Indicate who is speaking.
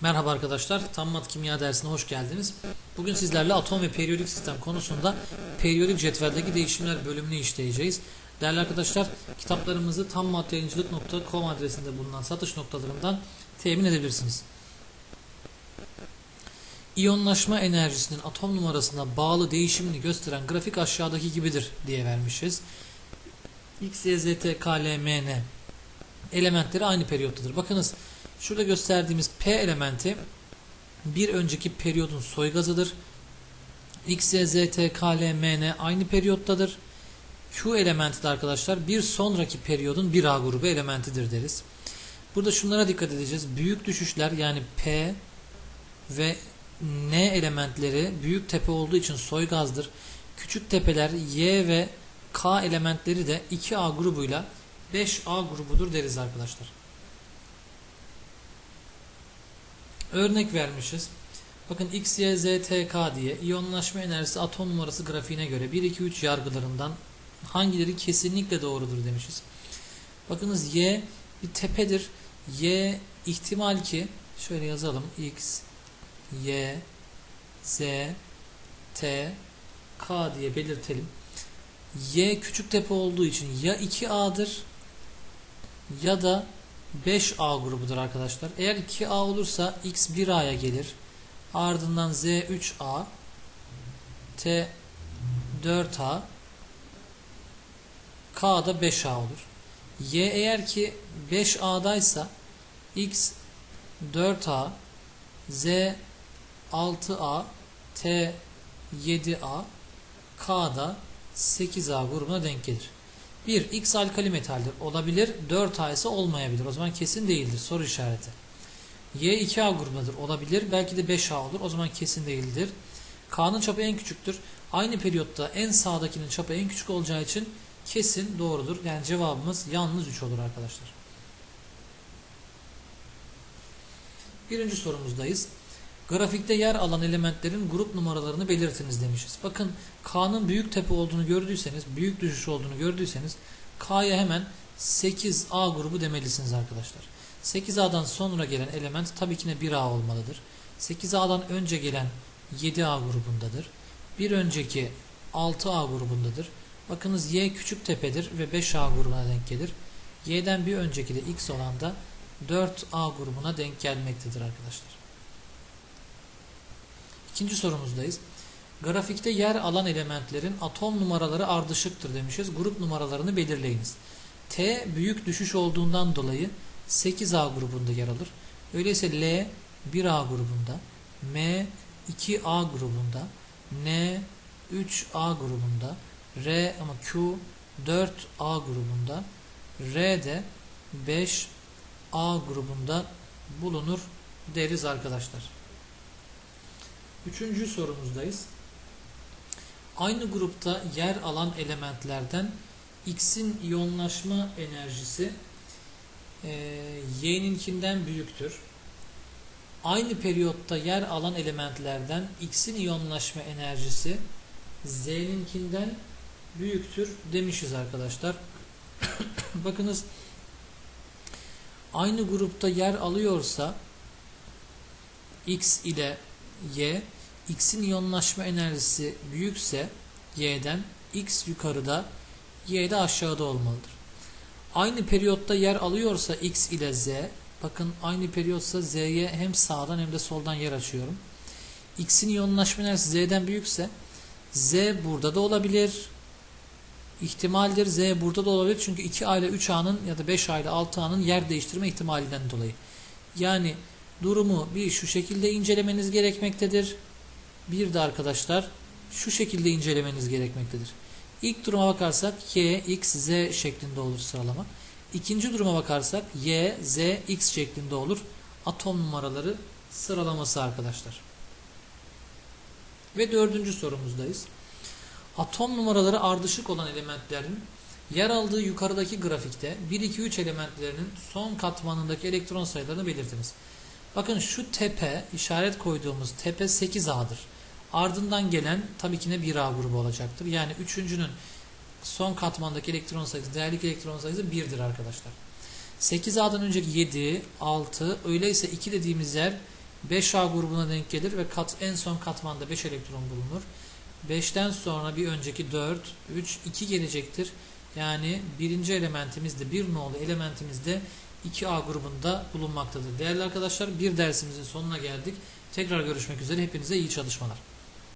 Speaker 1: Merhaba arkadaşlar, Tam Mat Kimya dersine hoş geldiniz. Bugün sizlerle atom ve periyodik sistem konusunda periyodik cetveldeki değişimler bölümünü işleyeceğiz. Değerli arkadaşlar, kitaplarımızı tammatyayıncılık.com adresinde bulunan satış noktalarından temin edebilirsiniz. İyonlaşma enerjisinin atom numarasına bağlı değişimini gösteren grafik aşağıdaki gibidir diye vermişiz. X, Y, Z, T, K, L, M, N elementleri aynı periyottadır. Bakınız şurada gösterdiğimiz P elementi bir önceki periyodun soy gazıdır. X, Y, Z, T, K, L, M, N aynı periyottadır. Q elementi de arkadaşlar bir sonraki periyodun 1A grubu elementidir deriz. Burada şunlara dikkat edeceğiz. Büyük düşüşler yani P ve N elementleri büyük tepe olduğu için soy gazdır. Küçük tepeler Y ve K elementleri de 2A grubuyla 5A grubudur deriz arkadaşlar. Örnek vermişiz. Bakın X, Y, Z, T, K diye iyonlaşma enerjisi atom numarası grafiğine göre 1, 2, 3 yargılarından hangileri kesinlikle doğrudur demişiz. Bakınız Y bir tepedir. Y ihtimal ki şöyle yazalım. X, Y, Z, T, K diye belirtelim. Y küçük tepe olduğu için ya 2A'dır ya da 5A grubudur arkadaşlar. Eğer 2A olursa X 1A'ya gelir. Ardından Z 3A T 4A K da 5A olur. Y eğer ki 5A'daysa X 4A Z 6A T 7A K da 8A grubuna denk gelir. 1. X alkali metaldir. Olabilir. 4A ise olmayabilir. O zaman kesin değildir. Soru işareti. Y 2A grubudur. Olabilir. Belki de 5A olur. O zaman kesin değildir. K'nın çapı en küçüktür. Aynı periyotta en sağdakinin çapı en küçük olacağı için kesin doğrudur. Yani cevabımız yalnız 3 olur arkadaşlar. Birinci sorumuzdayız. Grafikte yer alan elementlerin grup numaralarını belirtiniz demişiz. Bakın K'nın büyük tepe olduğunu gördüyseniz, büyük düşüş olduğunu gördüyseniz K'ya hemen 8A grubu demelisiniz arkadaşlar. 8A'dan sonra gelen element tabii ki de 1A olmalıdır. 8A'dan önce gelen 7A grubundadır. Bir önceki 6A grubundadır. Bakınız Y küçük tepedir ve 5A grubuna denk gelir. Y'den bir önceki de X olan da 4A grubuna denk gelmektedir arkadaşlar. İkinci sorumuzdayız. Grafikte yer alan elementlerin atom numaraları ardışıktır demişiz. Grup numaralarını belirleyiniz. T büyük düşüş olduğundan dolayı 8A grubunda yer alır. Öyleyse L 1A grubunda, M 2A grubunda, N 3A grubunda, R ama Q 4A grubunda, R de 5A grubunda bulunur deriz arkadaşlar. Üçüncü sorumuzdayız. Aynı grupta yer alan elementlerden X'in iyonlaşma enerjisi e, Y'ninkinden büyüktür. Aynı periyotta yer alan elementlerden X'in iyonlaşma enerjisi Z'ninkinden büyüktür demişiz arkadaşlar. Bakınız aynı grupta yer alıyorsa X ile Y X'in iyonlaşma enerjisi büyükse Y'den X yukarıda Y de aşağıda olmalıdır. Aynı periyotta yer alıyorsa X ile Z bakın aynı periyotsa Z'ye hem sağdan hem de soldan yer açıyorum. X'in iyonlaşma enerjisi Z'den büyükse Z burada da olabilir. İhtimaldir Z burada da olabilir. Çünkü 2A ile 3A'nın ya da 5A ile 6A'nın yer değiştirme ihtimalinden dolayı. Yani durumu bir şu şekilde incelemeniz gerekmektedir. Bir de arkadaşlar şu şekilde incelemeniz gerekmektedir. İlk duruma bakarsak Y, X, Z şeklinde olur sıralama. İkinci duruma bakarsak Y, Z, X şeklinde olur. Atom numaraları sıralaması arkadaşlar. Ve dördüncü sorumuzdayız. Atom numaraları ardışık olan elementlerin yer aldığı yukarıdaki grafikte 1, 2, 3 elementlerinin son katmanındaki elektron sayılarını belirtiniz. Bakın şu tepe, işaret koyduğumuz tepe 8A'dır. Ardından gelen tabii ki de 1A grubu olacaktır. Yani üçüncünün son katmandaki elektron sayısı, değerlik elektron sayısı 1'dir arkadaşlar. 8A'dan önceki 7, 6, öyleyse 2 dediğimiz yer 5A grubuna denk gelir ve kat en son katmanda 5 elektron bulunur. 5'ten sonra bir önceki 4, 3, 2 gelecektir. Yani birinci elementimiz de bir nolu elementimiz de 2A grubunda bulunmaktadır. Değerli arkadaşlar bir dersimizin sonuna geldik. Tekrar görüşmek üzere. Hepinize iyi çalışmalar.